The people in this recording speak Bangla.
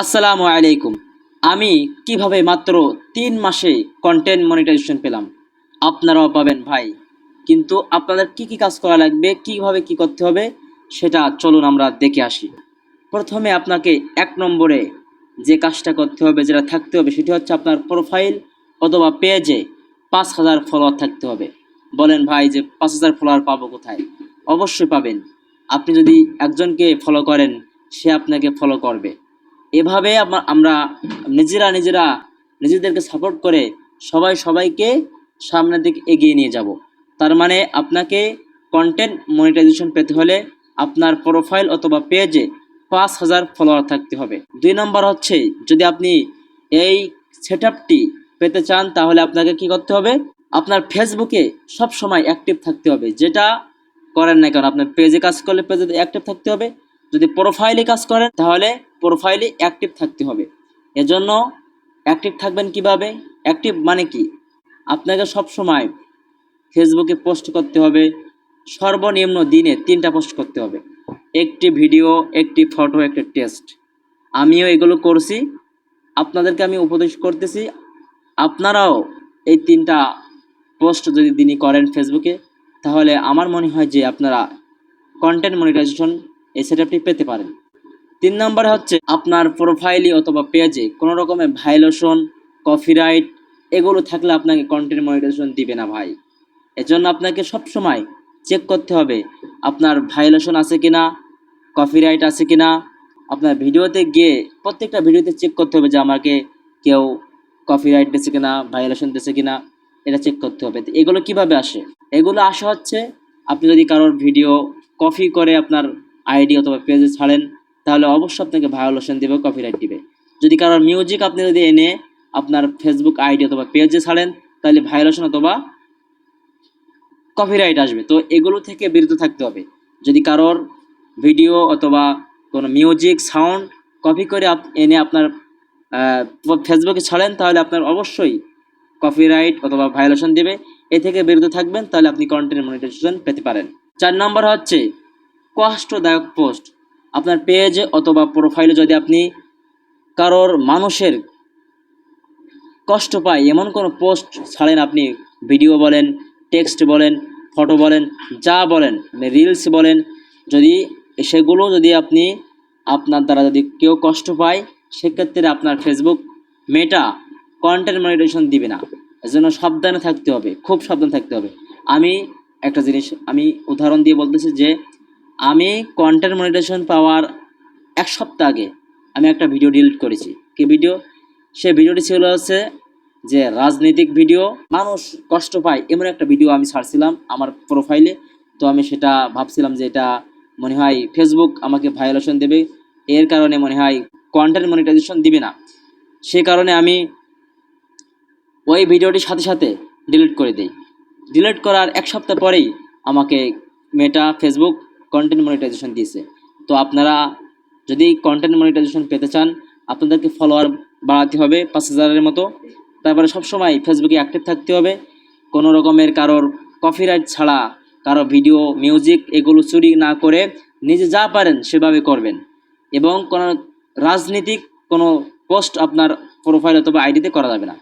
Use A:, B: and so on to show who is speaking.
A: আসসালামু আলাইকুম। আমি কীভাবে মাত্র তিন মাসে কন্টেন্ট মনিটাইজেশন পেলাম? আপনারাও পাবেন ভাই। কিন্তু আপনাদের কি কি কাজ করা লাগবে, কীভাবে কি করতে হবে, সেটা চলুন আমরা দেখে আসি। প্রথমে আপনাকে এক নম্বরে যে কাজটা করতে হবে, যেটা থাকতে হবে, সেটি হচ্ছে আপনার প্রোফাইল অথবা পেজে পাঁচ হাজার ফলোয়ার থাকতে হবে। বলেন ভাই যে পাঁচ হাজার ফলোয়ার পাবো কোথায়? অবশ্যই পাবেন। আপনি যদি একজনকে ফলো করেন, সে আপনাকে ফলো করবে। এভাবে আমা- আমরা নিজেরা নিজেরা নিজেদেরকে সাপোর্ট করে সবাই সবাইকে সামনের দিকে এগিয়ে নিয়ে যাব। তার মানে আপনাকে কন্টেন্ট মনিটাইজেশন পেতে হলে আপনার প্রোফাইল অথবা পেজে পাঁচ হাজার ফলোয়ার থাকতে হবে। দুই নম্বর হচ্ছে, যদি আপনি এই সেট পেতে চান, তাহলে আপনাকে কি করতে হবে? আপনার ফেসবুকে সব সময় অ্যাক্টিভ থাকতে হবে। যেটা করেন না কেন, আপনার পেজে কাজ করলে পেজে অ্যাক্টিভ থাকতে হবে। যদি প্রোফাইলে কাজ করেন, তাহলে প্রোফাইলে অ্যাক্টিভ থাকতে হবে। এজন্য অ্যাক্টিভ থাকবেন কীভাবে? অ্যাক্টিভ মানে কি? আপনাকে সব সময় ফেসবুকে পোস্ট করতে হবে। সর্বনিম্ন দিনে তিনটা পোস্ট করতে হবে। একটি ভিডিও একটি ফটো একটি টেস্ট আমিও এগুলো করছি। আপনাদেরকে আমি উপদেশ করতেছি। আপনারাও এই তিনটা পোস্ট যদি দিনই করেন ফেসবুকে তাহলে আমার মনে হয় যে আপনারা কন্টেন্ট মনিটাইজেশন এই সেটআপটি পেতে পারেন। তিন নম্বরে হচ্ছে আপনার প্রোফাইলে অথবা পেজে কোনো রকমের ভাইলেশন কপিরাইট এগুলো থাকলে আপনাকে কন্টেন্ট মনিটাইজেশন দিবে না ভাই। এজন্য আপনাকে সব সময় চেক করতে হবে আপনার ভাইলেশন আছে কিনা কপিরাইট আছে কি না আপনার ভিডিওতে গিয়ে প্রত্যেকটা ভিডিওতে চেক করতে হবে যে আমাকে কেউ কপিরাইট দিয়েছে কিনা ভাইলেশন দিয়েছে কিনা, এটা চেক করতে হবে। এগুলো কীভাবে আসে? এগুলো আসা হচ্ছে আপনি যদি কারোর ভিডিও কপি করে আপনার আইডি অথবা পেজে ছাড়েন, তাহলে অবশ্যই আপনাকে ভায়োলেশন দেবে কপিরাইট দিবে। যদি কারোর মিউজিক আপনি যদি এনে আপনার ফেসবুক আইডি অথবা পেজে ছাড়েন, তাহলে ভায়োলেশন অথবা কপিরাইট আসবে। তো এগুলো থেকে বিরত থাকতে হবে। যদি কারোর ভিডিও অথবা কোনো মিউজিক সাউন্ড কপি করে আপ- এনে আপনার ফেসবুকে ছাড়েন, তাহলে আপনার অবশ্যই কপিরাইট অথবা ভায়োলেশন দেবে। এ থেকে বিরত থাকবেন, তাহলে আপনি কন্টেন্ট মনিটাইজেশন পেতে পারেন। চার নম্বর হচ্ছে কষ্টদায়ক পোস্ট। আপনার পেজ অথবা প্রোফাইলে যদি আপনি কারোর মানুষের কষ্ট পায়, এমন কোনো পোস্ট ছাড়েন আপনি, ভিডিও বলেন, টেক্সট বলেন, ফটো বলেন, যা বলেন রিলস বলেন, যদি সেগুলো যদি আপনি, আপনার দ্বারা যদি কেউ কষ্ট পায়, সেক্ষেত্রে আপনার ফেসবুক মেটা কন্টেন্ট মনিটেশন দিবে না। এজন্য সাবধানে থাকতে হবে, খুব সাবধান থাকতে হবে। আমি একটা জিনিস, আমি উদাহরণ দিয়ে বলতেছি যে আমি কন্টেন্ট মনিটাইজেশন পাওয়ার এক সপ্তাহ আগে আমি একটা ভিডিও ডিলিট করেছি। কি ভিডিও সে ভিডিওটি ছিল হচ্ছে যে রাজনৈতিক ভিডিও মানুষ কষ্ট পায়, এমন একটা ভিডিও আমি ছাড়ছিলাম আমার প্রোফাইলে তো আমি সেটা ভাবছিলাম যে এটা মনে হয় ফেসবুক আমাকে ভায়োলেশন দেবে। এর কারণে মনে হয় কন্টেন্ট মনিটাইজেশন দিবে না। সে কারণে আমি ওই ভিডিওটির সাথে সাথে ডিলিট করে দিই। ডিলিট করার এক সপ্তাহ পরেই আমাকে মেটা ফেসবুক কন্টেন্ট মনিটাইজেশন দিয়েছে। তো আপনারা যদি কন্টেন্ট মনিটাইজেশন পেতে চান, আপনাদেরকে ফলোয়ার বাড়াতে হবে পাঁচ হাজারের মতো। তারপরে সবসময় ফেসবুকে অ্যাক্টিভ থাকতে হবে। কোনো রকমের কারোর কপিরাইট ছাড়া, কারও ভিডিও মিউজিক এগুলো চুরি না করে নিজে যা পারেন সেভাবে করবেন। এবং কোনো রাজনীতিক কোনো পোস্ট আপনার প্রোফাইল অথবা আইডিতে করা যাবে না।